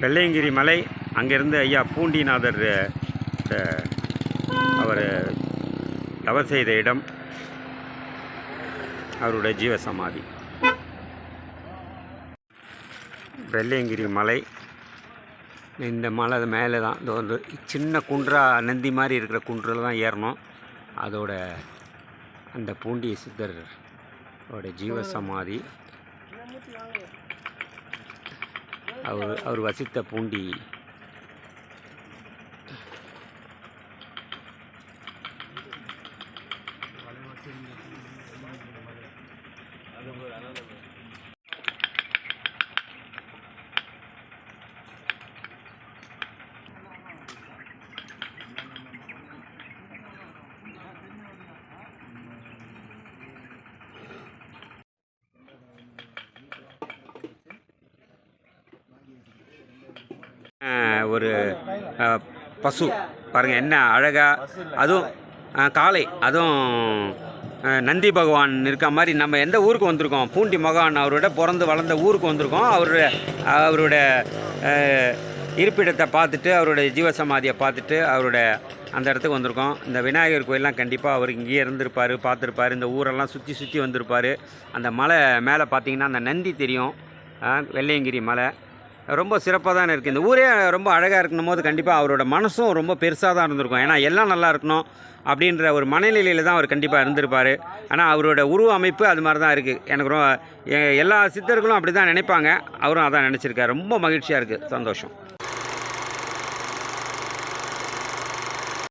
வெள்ளையங்கிரி மலை அங்கேருந்து ஐயா பூண்டிநாதர் அவர் தவறு செய்த இடம் அவருடைய ஜீவசமாதி. வெள்ளையங்கிரி மலை இந்த மலை மேலே தான் இந்த வந்து சின்ன குன்றா நந்தி மாதிரி இருக்கிற குன்றில் தான் ஏறணும். அதோட அந்த பூண்டி சித்தர் அவருடைய ஜீவசமாதி. அவர் அவர் வசித்த பூண்டி. அது ஒரு ஒரு பசு. பாருங்கள் என்ன அழகாக அதுவும் காலை காளை. அதுவும் நந்தி பகவான் இருக்க மாதிரி நம்ம எந்த ஊருக்கு வந்திருக்கோம்? பூண்டி மகான் அவரோட பிறந்து வளர்ந்த ஊருக்கு வந்திருக்கோம். அவருடைய அவரோட இருப்பிடத்தை பார்த்துட்டு அவருடைய ஜீவசமாதியை பார்த்துட்டு அவரோட அந்த இடத்துக்கு வந்திருக்கோம். இந்த விநாயகர் கோயிலெலாம் கண்டிப்பாக அவர் இங்கேயே இருந்திருப்பார் பார்த்துருப்பாரு. இந்த ஊரெல்லாம் சுற்றி சுற்றி வந்திருப்பார். அந்த மலை மேலே பார்த்தீங்கன்னா அந்த நந்தி தெரியும். வெள்ளையங்கிரி மலை. ரொம்ப சிறப்பாக தான் இருக்குது இந்த ஊரே ரொம்ப அழகாக இருக்கணும் போது கண்டிப்பாக அவரோட மனசும் ரொம்ப பெருசாக தான் இருந்திருக்கும். ஏன்னா எல்லாம் நல்லா இருக்கணும் அப்படின்ற ஒரு மனநிலையில் தான் அவர் கண்டிப்பாக இருந்திருப்பார். ஆனால் அவரோட உருவ அமைப்பு அது மாதிரி தான் இருக்குது எனக்கு ரொம்ப எல்லா சித்தர்களும் அப்படி தான் நினைப்பாங்க. அவரும் அதான் நினச்சிருக்காரு. ரொம்ப மகிழ்ச்சியாக இருக்குது சந்தோஷம்.